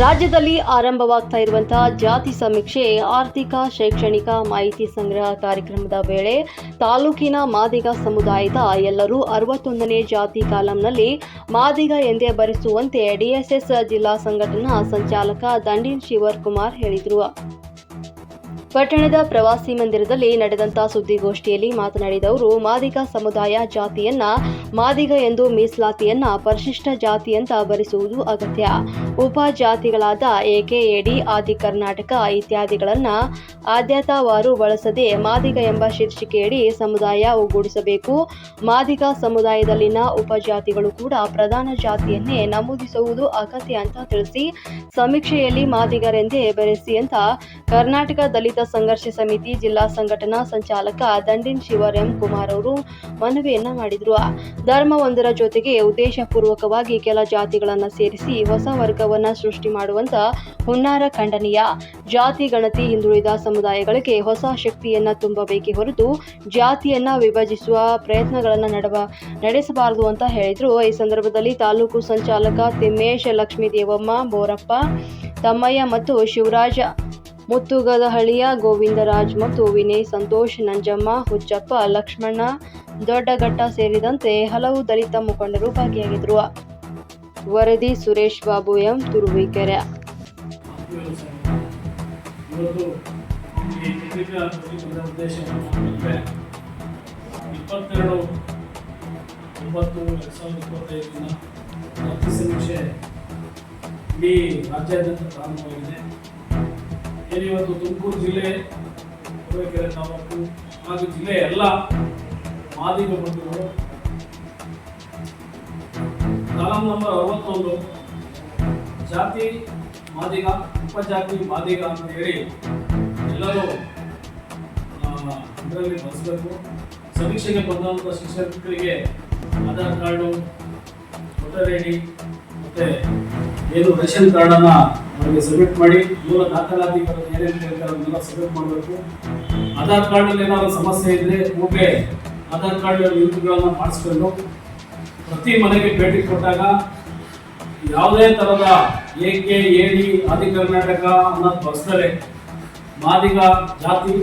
ರಾಜ್ಯದಲ್ಲಿ ಆರಂಭವಾಗ್ತಾ ಇರುವಂತಹ ಜಾತಿ ಸಮೀಕ್ಷೆ, ಆರ್ಥಿಕ, ಶೈಕ್ಷಣಿಕ ಮಾಹಿತಿ ಸಂಗ್ರಹ ಕಾರ್ಯಕ್ರಮದ ವೇಳೆ ತಾಲೂಕಿನ ಮಾದಿಗ ಸಮುದಾಯದ ಎಲ್ಲರೂ ಅರವತ್ತೊಂದನೇ ಜಾತಿ ಕಾಲಂನಲ್ಲಿ ಮಾದಿಗ ಎಂದೇ ಬರೆಸುವಂತೆ ಡಿಎಸ್ಎಸ್ ಜಿಲ್ಲಾ ಸಂಘಟನಾ ಸಂಚಾಲಕ ದಂಡಿನ್ ಶಿವರ್ ಕುಮಾರ್ ಹೇಳಿದರು. ಪಟ್ಟಣದ ಪ್ರವಾಸಿ ಮಂದಿರದಲ್ಲಿ ನಡೆದಂತಹ ಸುದ್ದಿಗೋಷ್ಠಿಯಲ್ಲಿ ಮಾತನಾಡಿದ ಅವರು, ಮಾದಿಗ ಸಮುದಾಯ ಜಾತಿಯನ್ನ ಮಾದಿಗ ಎಂದು ಮೀಸಲಾತಿಯನ್ನ ಪರಿಶಿಷ್ಟ ಜಾತಿ ಅಂತ ಭರಿಸುವುದು ಅಗತ್ಯ. ಉಪಜಾತಿಗಳಾದ ಎಕೆಎಡಿ ಆದಿ ಕರ್ನಾಟಕ ಇತ್ಯಾದಿಗಳನ್ನ ಆದ್ಯತಾವಾರು ಬಳಸದೆ ಮಾದಿಗ ಎಂಬ ಶೀರ್ಷಿಕೆಯಡಿ ಸಮುದಾಯ ಒಗ್ಗೂಡಿಸಬೇಕು. ಮಾದಿಗ ಸಮುದಾಯದಲ್ಲಿನ ಉಪಜಾತಿಗಳು ಕೂಡ ಪ್ರಧಾನ ಜಾತಿಯನ್ನೇ ನಮೂದಿಸುವುದು ಅಗತ್ಯ ಅಂತ ತಿಳಿಸಿ, ಸಮೀಕ್ಷೆಯಲ್ಲಿ ಮಾದಿಗರೆಂದೇ ಬೆರೆಸಿ ಅಂತ ಕರ್ನಾಟಕ ದಲಿತ ಸಂಘರ್ಷ ಸಮಿತಿ ಜಿಲ್ಲಾ ಸಂಘಟನಾ ಸಂಚಾಲಕ ದಂಡಿನ್ ಶಿವರ್ ಎಂ ಕುಮಾರ್ ಅವರು ಮನವಿಯನ್ನ ಮಾಡಿದ್ರು. ಧರ್ಮವೊಂದರ ಜೊತೆಗೆ ಉದ್ದೇಶಪೂರ್ವಕವಾಗಿ ಕೆಲ ಜಾತಿಗಳನ್ನ ಸೇರಿಸಿ ಹೊಸ ವರ್ಗವನ್ನ ಸೃಷ್ಟಿ ಮಾಡುವಂತ ಹುನ್ನಾರ ಖಂಡನೀಯ. ಜಾತಿ ಗಣತಿ ಹಿಂದುಳಿದ ಸಮುದಾಯಗಳಿಗೆ ಹೊಸ ಶಕ್ತಿಯನ್ನ ತುಂಬಬೇಕೆ ಹೊರತು ಜಾತಿಯನ್ನ ವಿಭಜಿಸುವ ಪ್ರಯತ್ನಗಳನ್ನ ನಡವ, ನಡೆಸಬಾರದು ಅಂತ ಹೇಳಿದ್ರು. ಈ ಸಂದರ್ಭದಲ್ಲಿ ತಾಲೂಕು ಸಂಚಾಲಕ ತಿಮ್ಮೇಶ್ ಲಕ್ಷ್ಮೀ ದೇವಮ್ಮ ಬೋರಪ್ಪ, ತಮ್ಮಯ್ಯ ಮತ್ತು ಶಿವರಾಜ ಮುತ್ತುಗದಹಳ್ಳಿಯ ಗೋವಿಂದರಾಜ್ ಮತ್ತು ವಿನಯ್ ಸಂತೋಷ್, ನಂಜಮ್ಮ, ಹುಚ್ಚಪ್ಪ, ಲಕ್ಷ್ಮಣ, ದೊಡ್ಡಘಟ್ಟ ಸೇರಿದಂತೆ ಹಲವು ದಲಿತ ಮುಖಂಡರು ಭಾಗಿಯಾಗಿದ್ದರು. ವರದಿ ಸುರೇಶ್ ಬಾಬು ಎಂ. ತುರುವಿಕೆರೆ. ಇಪ್ಪತ್ತೆರಡು ಒಂಬತ್ತು ಎರಡು ಸಾವಿರದ ಇಪ್ಪತ್ತೈದರಿಂದ ಸಮೀಕ್ಷೆ ಇಡೀ ರಾಜ್ಯಾದ್ಯಂತ ಪ್ರಾರಂಭವಾಗಿದೆ. ಏನು ಇವತ್ತು ತುಮಕೂರು ಜಿಲ್ಲೆ ಹೋಗಬೇಕಾದ್ರೆ ತಾಲೂಕು, ಹಾಗೂ ಜಿಲ್ಲೆ ಎಲ್ಲ ಮಾದಿಗ ಬಂಧುಗಳು. ಕಾಲಂ ನಂಬರ್ ಅರವತ್ತೊಂದು, ಜಾತಿ ಮಾದಿಗ, ಉಪಜಾತಿ ಮಾದಿಗ ಅಂತ ಹೇಳಿ ಎಲ್ಲರೂ ಅದರಲ್ಲಿ ಬಳಸಬೇಕು. ಸಮೀಕ್ಷೆಗೆ ಬಂದಂಥ ಶಿಕ್ಷಕರಿಗೆ ಆಧಾರ್ ಕಾರ್ಡು ವೋಟರ್ ಮತ್ತೆ ಏನು ರೇಷನ್ ಕಾರ್ಡನ್ನು ನಮಗೆ ಸಬ್ಮಿಟ್ ಮಾಡಿ, ಮೂಲ ದಾಖಲಾತಿ ಏನೇನು ಸಬ್ಮಿಟ್ ಮಾಡಬೇಕು. ಆಧಾರ್ ಕಾರ್ಡಲ್ಲಿ ಏನಾದರೂ ಸಮಸ್ಯೆ ಇದ್ದರೆ ಓಕೆ ಆಧಾರ್ ಕಾರ್ಡ್ ಲಿಂಕ್ಗಳನ್ನು ಮಾಡಿಸ್ಕೊಂಡು ಪ್ರತಿ ಮನೆಗೆ ಭೇಟಿ ಕೊಟ್ಟಾಗ ಯಾವುದೇ ತರಹದ ಏಕೆ ಏಡಿ ಆದಿ ಕರ್ನಾಟಕ ಅನ್ನೋದು ಬಸ್ತಾರೆ ಮಾದಿಗ ಜಾತಿ,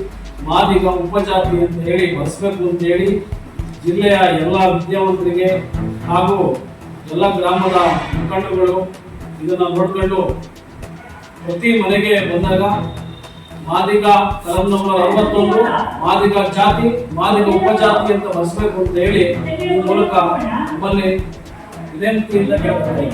ಮಾದಿಗ ಉಪಜಾತಿ ಅಂತ ಹೇಳಿ ಬಸ್ಬೇಕು ಅಂತ ಹೇಳಿ ಜಿಲ್ಲೆಯ ಎಲ್ಲ ವಿದ್ಯಾವಂತರಿಗೆ ಹಾಗೂ ಎಲ್ಲ ಗ್ರಾಮದ ಮುಖಂಡಗಳು ಇದನ್ನ ನೋಡಿಕೊಂಡು ಪ್ರತಿ ಮನೆಗೆ ಬಂದಾಗ ಮಾದಿಗ ಕಲಂ ನಂಬರ್ ಅರವತ್ತೊಂದು, ಮಾದಿಗ ಜಾತಿ, ಮಾದಿಗ ಉಪಜಾತಿ ಅಂತ ಬಸ್ಬೇಕು ಅಂತ ಹೇಳಿ ಈ ಮೂಲಕ ನಮ್ಮಲ್ಲಿ ವಿನಂತಿಯಿಂದ ಕೇಳ್ತಾರೆ